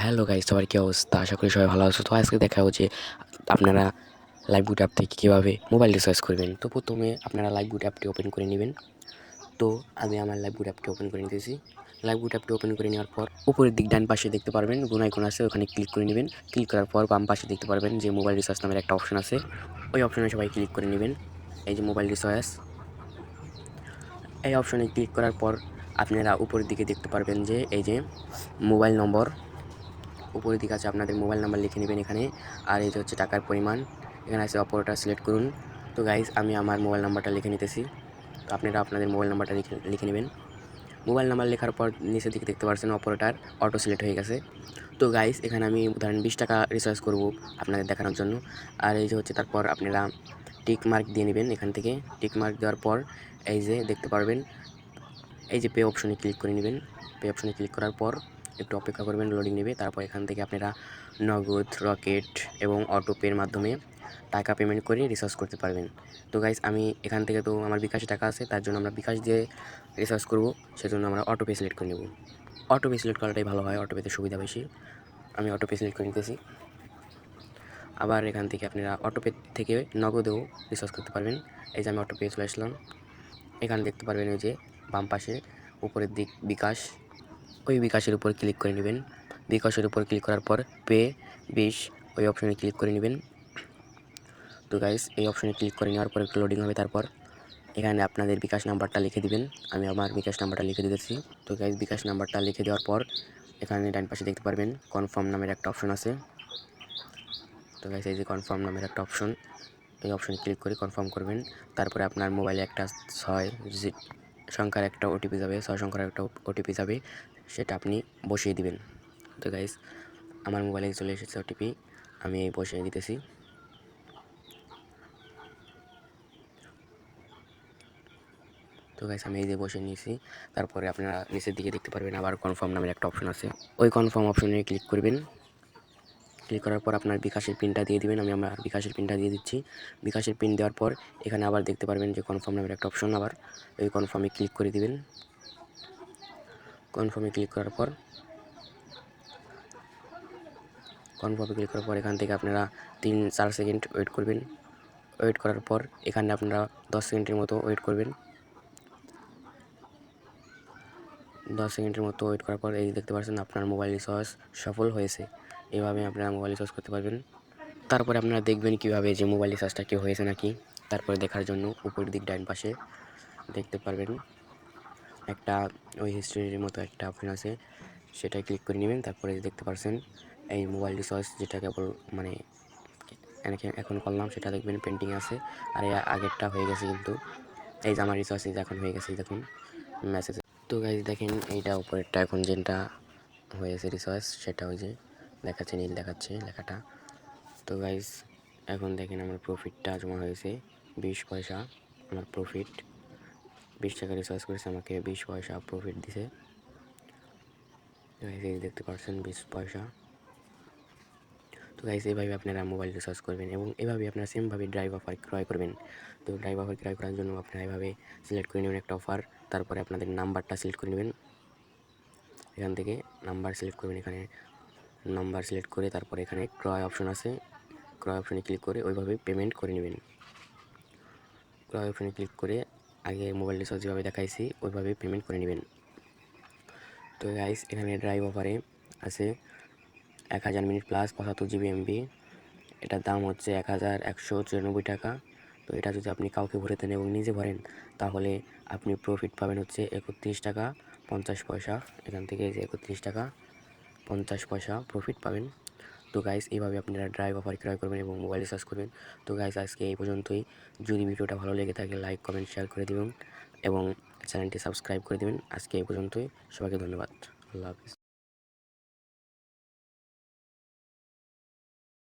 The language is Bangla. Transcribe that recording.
হ্যালো গাইস সবার কী অবস্থা? আশা করি সবাই ভালো আছো। তো আজকে দেখা হচ্ছে আপনারা লাইভ বুট অ্যাপ থেকে কীভাবে মোবাইল রিচার্জ করবেন। তো প্রথমে আপনারা লাইভ বুট অ্যাপটি ওপেন করে নেবেন। তো আমি আমার লাইভ বুট অ্যাপটি ওপেন করে নিতেছি। লাইভ বুট অ্যাপটি ওপেন করে নেওয়ার পর উপরের দিক ডান পাশে দেখতে পারবেন গুণ আইকন আছে, ওখানে ক্লিক করে নেবেন। ক্লিক করার পর বাম পাশে দেখতে পারবেন যে মোবাইল রিচার্জ নামের একটা অপশন আছে। ওই অপশনে সবাই ক্লিক করে নেবেন। এই যে মোবাইল রিচার্জ এই অপশনে ক্লিক করার পর আপনারা উপরের দিকে দেখতে পারবেন যে এই যে মোবাইল নম্বর উপরের দিকে আছে, আপনাদের মোবাইল নাম্বার লিখে নেবেন এখানে। আর এই যে হচ্ছে টাকার পরিমাণ, এখানে আছে অপরটা সিলেক্ট করুন। তো গাইজ আমি আমার মোবাইল নাম্বারটা লিখে নিতেছি। তো আপনারা আপনাদের মোবাইল নাম্বারটা লিখে লিখে নেবেন। মোবাইল নাম্বার লেখার পর নিচের দিকে দেখতে পাচ্ছেন অপরেটার অটো সিলেক্ট হয়ে গেছে। তো গাইজ এখানে আমি ধরেন বিশ টাকা রিচার্জ করব আপনাদের দেখানোর জন্য। আর এই যে হচ্ছে তারপর আপনারা টিক মার্ক দিয়ে নেবেন এখান থেকে। টিক মার্ক দেওয়ার পর এই যে দেখতে পারবেন, এই যে পে অপশনে ক্লিক করে নেবেন। পে অপশনে ক্লিক করার পর একটু অপেক্ষা করবেন লোডিং নেবে। তারপর এখান থেকে আপনারা নগদ, রকেট এবং অটো পের মাধ্যমে টাকা পেমেন্ট করে রিচার্জ করতে পারবেন। তো গাইজ আমি এখান থেকে তো আমার বিকাশে টাকা আছে, তার জন্য আমরা বিকাশ দিয়ে রিচার্জ করব, সেজন্য আমরা অটো পে সিলেক্ট করে নেব। অটো পে সিলেক্ট করাটাই ভালো হয় অটোপেতে সুবিধা বেশি। আমি অটো পে সিলেক্ট করে নিতেছি। আবার এখান থেকে আপনারা অটোপে থেকে নগদেও রিচার্জ করতে পারবেন। এই যে আমি অটোপে চলে আসলাম। এখানে দেখতে পারবেন ওই যে বাম পাশে উপরের দিক বিকাশ। ওই বিকাশের উপর ক্লিক করে নেবেন। বিকাশের উপর ক্লিক করার পর পে, বিশ, ওই অপশনে ক্লিক করে নেবেন। তো গাইস এই অপশনে ক্লিক করে নেওয়ার পর একটু লোডিং হবে তারপর। এখানে আপনাদের বিকাশ নাম্বারটা লিখে দিবেন। আমি আমার বিকাশ নাম্বারটা লিখে দিতেছি। তো গাইস বিকাশ নাম্বারটা লিখে দেওয়ার পর এখানে ডান পাশে দেখতে পারবেন কনফার্ম নামের একটা অপশন আছে। তো গাইস এই যে কনফার্ম নামের একটা অপশন এই অপশনে ক্লিক করে কনফার্ম করবেন। তারপরে আপনার মোবাইলে একটা ছয় সংখ্যার একটা ওটিপি যাবে ছয় সংখ্যার একটা ওটিপি যাবে, সেটা আপনি বসিয়ে দিবেন। তো গাইস আমার মোবাইলে চলে এসেছে ওটিপি আমি এই বসিয়ে দিতেছি। তো গাইস আমি এই যে বসে নিয়েছি, তারপরে আপনারা নিচের দিকে দেখতে পারবেন, আবার কনফার্ম নামের একটা অপশন আছে। ওই কনফার্ম অপশনে ক্লিক করবেন। ক্লিক করার পর আপনার বিকাশের পিনটা দিয়ে দিবেন, আমি আমার বিকাশের পিনটা দিয়ে দিচ্ছি। বিকাশের পিন দেওয়ার পর এখানে আবার দেখতে পারবেন যে কনফার্ম নামের একটা অপশন আবার, ওই কনফার্মে ক্লিক করে দিবেন। কনফার্মে ক্লিক করার পর কনফার্মে ক্লিক করার পর এখান থেকে আপনারা তিন চার সেকেন্ড ওয়েট করবেন। ওয়েট করার পর এখানে আপনারা দশ সেকেন্ডের মতো ওয়েট করবেন। দশ সেকেন্ডের মতো ওয়েট করার পর এই দেখতে পাচ্ছেন আপনার মোবাইল রিচার্জ সফল হয়েছে। এভাবে আপনারা মোবাইল রিচার্জ করতে পারবেন। তারপরে আপনারা দেখবেন কীভাবে যে মোবাইল রিচার্জটা কি হয়েছে নাকি। তারপরে দেখার জন্য উপরের দিক ডাইন পাশে দেখতে পারবেন। একটা ওই হিস্ট্রির মতো একটা অপশন আছে। সেটা ক্লিক করে নেবেন, তারপরে দেখতে পারছেন এই মোবাইল রিচার্জ যেটা কেবল মানে এখানে করলাম, সেটা দেখবেন পেন্টিং আছে। আর এই আগেরটা হয়ে গেছে কিন্তু। এই যে আমার রিচার্জ এখন হয়ে গেছে, দেখুন। মেসেজ তো গাইজ দেখেন এইটা উপরেরটা এখন যেটা হয়েছে রিচার্জ সেটা ওই যে দেখাচ্ছে, নীল দেখাচ্ছে লেখাটা। তো গাইজ এখন দেখেন আমার প্রফিটটা জমা হয়েছে বিশ পয়সা, আমার প্রফিট বিশ টাকা রিচার্জ করেছে, আমাকে বিশ পয়সা প্রফিট দিছে। এই দেখতে পাচ্ছেন বিশ পয়সা। তো গাইজ এইভাবে আপনারা মোবাইল রিচার্জ করবেন এবং এভাবে আপনারা সেমভাবে ড্রাইভ অফার ক্রয় করবেন। তো ড্রাইভ অফার ক্রয় করার জন্য আপনারা এভাবে সিলেক্ট করে নেবেন একটা অফার তারপরে আপনাদের নাম্বারটা সিলেক্ট করে নেবেন। এখান থেকে নাম্বার সিলেক্ট করবেন এখানে। নাম্বার সিলেক্ট করে তারপরে এখানে ক্রয় অপশন আছে। ক্রয় অপশনে ক্লিক করে ওইভাবে পেমেন্ট করে নেবেন। ক্রয় অপশনে ক্লিক করে আগে মোবাইল রিচার্জ যেভাবে দেখাইছি, ওইভাবে পেমেন্ট করে নেবেন। তো গাইস এখানে ড্রাইভ অফারে আছে এক হাজার মিনিট প্লাস পঁচাত্তর জিবি এমবি এটার দাম হচ্ছে এক হাজার একশো চুরানব্বই টাকা। তো এটা যদি আপনি কাউকে ভরে দেন এবং নিজে ভরেন, তাহলে আপনি প্রফিট পাবেন হচ্ছে একত্রিশ টাকা পঞ্চাশ পয়সা। এখান থেকে যে একত্রিশ টাকা পঞ্চাশ পয়সা প্রফিট পাবেন। তো গাইস এইভাবে আপনারা ড্রাইভ অফার ক্রয় করবেন এবং মোবাইল রিচার্জ করবেন। তো গাইস আজকে এই পর্যন্তই। যদি ভিডিওটা ভালো লেগে থাকে লাইক কমেন্ট শেয়ার করে দেবেন এবং চ্যানেলটি সাবস্ক্রাইব করে দেবেন। আজকে এই পর্যন্তই। সবাইকে ধন্যবাদ। আল্লাহ হাফিজ।